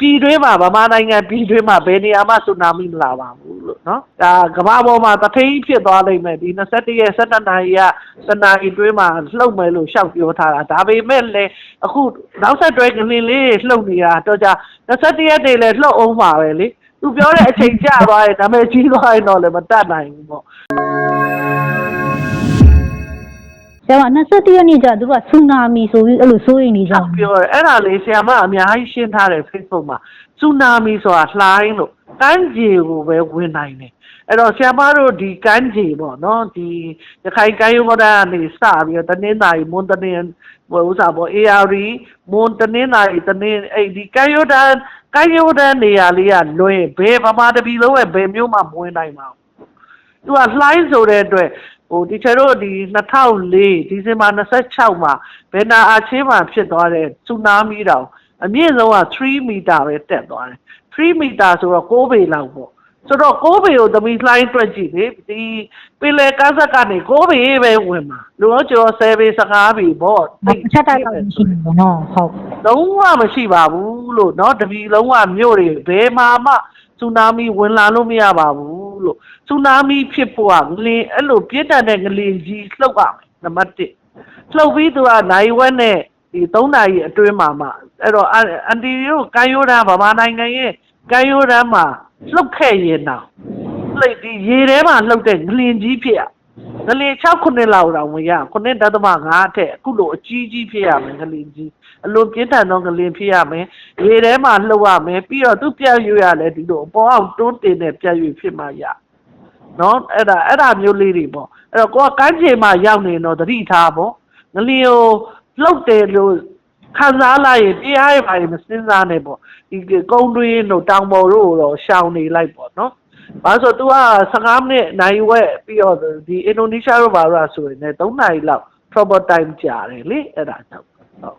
ပြည်တွင်းမှာဗမာနိုင်ငံပြည်တွင်းမှာဘယ်နေရာမှဆူနာမီမလာပါဘူးလို့နော်ဒါကမ္ဘာပေါ်မှာတထိန်ဖြစ်သွားလိမ့်မယ်ဒီ21ရက်17နာရီကစနာရီတွင်းမှာလှုပ်မယ်လို့ရှောက်ပြောထားတာဒါပေမဲ့လည်းအခုနောက်ဆက်တွဲကလင်လေးလှုပ်နေတာတော့ကြာ21ရက်တည်းလည်းလှုပ်အောင်ပါပဲလေသူပြောတဲ့အချိန်ကျသွားရင်ဒါပေမဲ့ကြီးသွားရင်တော့လည်းမတတ်နိုင်ဘူးပေါ့ ဆရာမ21ရက်နေ့ကျသူတို့ကဆူနာမီဆိုပြီးအဲ့လိုစိုးရိမ်နေကြတယ်ပြောတယ်အဲ့ဒါလေးဆရာမအများကြီးရှင်းထားတယ် Facebook မှာဆူနာမီဆိုတာလှိုင်းလို့ကမ်းခြေကိုပဲဝင်နိုင်တယ်အဲ့တော့ဆရာမတို့ဒီကမ်းခြေပေါ့နော်ဒီရခိုင်ကမ်းရိုးပေါ်ကနေစပြီးတော့တနင်္သာရီမွန်တနင်ဟိုဥစားပေါ့ AR မွန်တနင်္သာရီတနင်အဲ့ဒီကမ်းရိုးတန်းကမ်းရိုးတန်းနေရာလေးကလွင်ဘယ်ဗမာတပီလုံးရဲ့ဘယ်မျိုးမှမဝင်နိုင်ပါဘူးသူကလှိုင်းဆိုတဲ့အတွက် ဟိုဒီချေတို့ဒီ2004ဒီဇင်ဘာ26မှာဘယ်နာအာချင်းမှာဖြစ်သွားတဲ့ဆူနာမီတောင်အမြင့်ဆုံးက3မီတာပဲတက်သွားတယ်3မီတာဆိုတော့6ပေလောက်ပေါ့ဆိုတော့6ပေကိုသမီးလှိုင်းတွက်ကြည့်လေဒီပင်လယ်ကမ်းစပ်ကနေ6ပေပဲဝင်မှာလူတော့ကျော်10ပေ15ပေပေါ့ အချက်တိုက်တော့မရှိဘူးပေါ့နော်ဟုတ် လုံးဝမရှိပါဘူးလို့เนาะတပီလုံးဝမြို့တွေဘယ်မှာမှဆူနာမီဝင်လာလို့မရပါဘူးလို့ ဆူနာမီဖြစ်ဖို့ကငလင်အဲ့လိုပြစ်တက်တဲ့ငလင်ကြီးလှုပ်ရမယ်နံပါတ်1လှုပ်ပြီးသူကနိုင်ဝက်နဲ့ဒီ3နာရီအတွင်းမှာမှအဲ့တော့အအန်တီတို့ကန်ရိုးတန်းဗမာနိုင်ငံရဲ့ကန်ရိုးတန်းမှာလှုပ်ခဲ့ရင်တော့လှိတ်ဒီရေထဲမှာလှုပ်တဲ့ငလင်ကြီးဖြစ်ရငလင်6ခုနှစ်လောက်တော့ဝင်ရ9တသမ5ထက်အခုလိုအကြီးကြီးဖြစ်ရမယ်ငလင်ကြီးအလွန်ပြင်းထန်သောငလင်ဖြစ်ရမယ်ရေထဲမှာလှုပ်ရမယ်ပြီးတော့သူ့ပြတ်ရွရလဲဒီလိုအပေါ်အောင်တွန်းတင်တဲ့ပြတ်ရွဖြစ်မှရ နော်အဲ့ဒါအဲ့ဒါမျိုးလေးတွေပေါ့အဲ့တော့ကိုကကမ်းခြေမှာရောက်နေတော့သတိထားပေါ့ငလင်ကိုလှုပ်တယ်လို့ခံစားလိုက်ရင်တရားရပါရင်မစင်းစားနဲ့ပေါ့ဒီကုန်းတွင်းတို့တောင်ပေါ်တို့တော့ရှောင်နေလိုက်ပေါ့နော်ဘာလို့ဆို तू က15မိနစ်နိုင်ဝက်ပြီးတော့ဒီအင်ဒိုနီးရှားတို့ဘာလို့ဆိုရင်လည်း3နာရီလောက် proper time ကြာတယ်လေအဲ့ဒါကြောင့်ဟုတ်ဟုတ်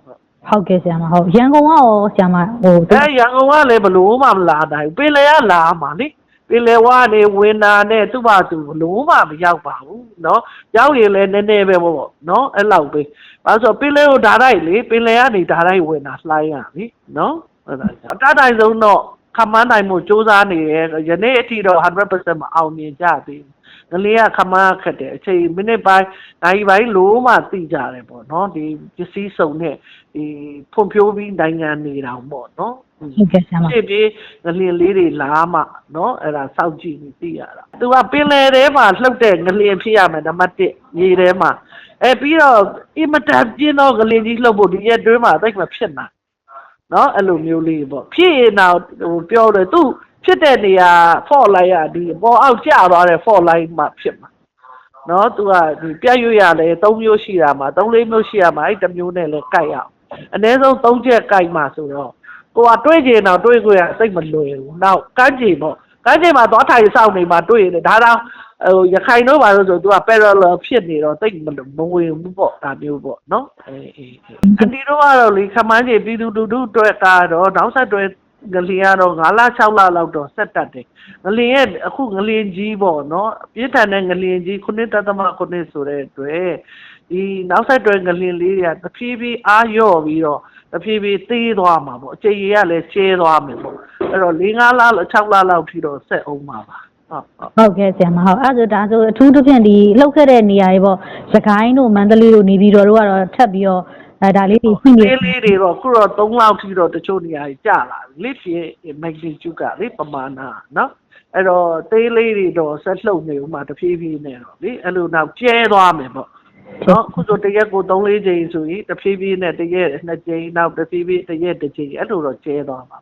ဟုတ်ကဲ့ဆရာမဟုတ်ရန်ကုန်ကရောဆရာမဟိုအဲရန်ကုန်ကလည်းဘလို့မှမလာနိုင်ဘူးပင်လယ်ကလာမှာလေ ပင်လယ်ဝကနေဝင်တာနဲ့သူ့ဘာသူဘလို့မှမရောက်ပါဘူးเนาะရောက်ရင်လည်းနည်းနည်းပဲပေါ့เนาะအဲ့လောက်ပဲဘာလို့ဆိုပင်လယ်ကိုဓာတ်လိုက်လေပင်လယ်ကနေဓာတ်လိုက်ဝင်တာလှိုင်းရပြီเนาะအဲ့ဒါကြောင့်အတတ်တိုင်းဆုံးတော့ခမန်းနိုင်မှုစူးစမ်းနေတယ်ယနေ့အထိတော့100%မအောင်မြင်ကြသေးဘူး ငလေးကခမန်းခက်တယ်အချိန်မိနစ်ပိုင်းနိုင်ပိုင်းလို့မှသိကြတယ်ပေါ့နော်ဒီပစ္စည်းစုံနဲ့ဒီဖွံ့ဖြိုးပြီးနိုင်ငံနေတောင်ပေါ့နော် ဟုတ်ကဲ့ဆရာမဖြစ်ပြီးငလင်လေးတွေလာမှနော်အဲ့ဒါစောက်ကြည့်ပြီးသိရတာသူကပင်လယ်ထဲမှာလှုပ်တဲ့ငလင်ဖြစ်ရမယ်နံပါတ်1ရေထဲမှာအဲပြီးတော့အင်မတန်ပြင်းတော့ငလင်ကြီးလှုပ်ဖို့ဒီရက်တွင်းမှာသိပ်မဖြစ်နိုင်နော်အဲ့လိုမျိုးလေးပေါ့ဖြစ်ရင်တော့ဟိုပြောတယ်သူဖြစ်တဲ့နေရာ fault line ကဒီပေါ်အောက်ကျသွားတဲ့ fault line မှာဖြစ်မှာနော်သူကဒီပြတ်ရွရလဲ၃မျိုးရှိတာမှာ၃၄မျိုးရှိရမှာအဲ့တစ်မျိုးနဲ့လဲကြိုက်အောင်အနည်းဆုံး၃ချက်ကြိုက်မှာဆိုတော့ ကိုကတွေးကြရင်တော့တွေးကြရစိတ်မလွယ်ဘူးနောက်ကန်းကြည့်ပေါ့ကန်းကြည့်မှာသွားထိုင်စောင့်နေမှာတွေးရတယ်ဒါတော့ဟိုရခိုင်တို့ပါလို့ဆိုသူက parallel ဖြစ်နေတော့တိတ်မဝင်ဘူးပေါ့ဒါမျိုးပေါ့နော်အေးအေးအေးအန်တီတို့ကတော့လေခမန်းကြီးပြည်သူလူထုအတွက်ကတော့နောက်ဆက်တွဲငလျင်ကတော့9လ6လလောက်တော့ဆက်တက်တယ်ငလင်ရဲ့အခုငလင်ကြီးပေါ့နော်ပြင်းထန်တဲ့ငလင်ကြီးခုနှစ်တသမခုနှစ်ဆိုတဲ့အတွက် ဒီနောက်ဆက်တွဲငလင်လေးတွေကတဖြည်းဖြည်းအားလျော့ပြီးတော့တဖြည်းဖြည်းသေးသွားမှာပေါ့အချိန်ကြီးကလည်းကျဲသွားမယ်ပေါ့အဲ့တော့၄၅လ6လလောက်ထိတော့ဆက်အောင်ပါပါဟုတ်ဟုတ်ဟုတ်ကဲ့ဆရာမဟုတ်အဲ့ဒါဆိုဒါဆိုအထူးသဖြင့်ဒီလှုပ်ခဲ့တဲ့နေရာတွေပေါ့စကိုင်းတို့မန္တလေးတို့နေပြည်တော်တို့ကတော့ထပ်ပြီးတော့အဲဒါလေးတွေရှိနေသေးလေးတွေတော့ခုတော့3လောက်ထိတော့တချို့နေရာကြီးကျလာပြီလေဖြစ် magnitude ကလေပမာဏနော်အဲ့တော့သေးလေးတွေတော့ဆက်လှုပ်နေဦးမှာတဖြည်းဖြည်းနဲ့တော့လေအဲ့လိုနောက်ကျဲသွားမယ်ပေါ့ နော်အခုဆိုတရက်ကို3-4ချိန်ဆိုရင်တဖြည်းဖြည်းနဲ့တရက်2ချိန်နောက်တဖြည်းဖြည်းတရက်တစ်ချိန်အဲ့လိုတော့ကျဲသွားမှာ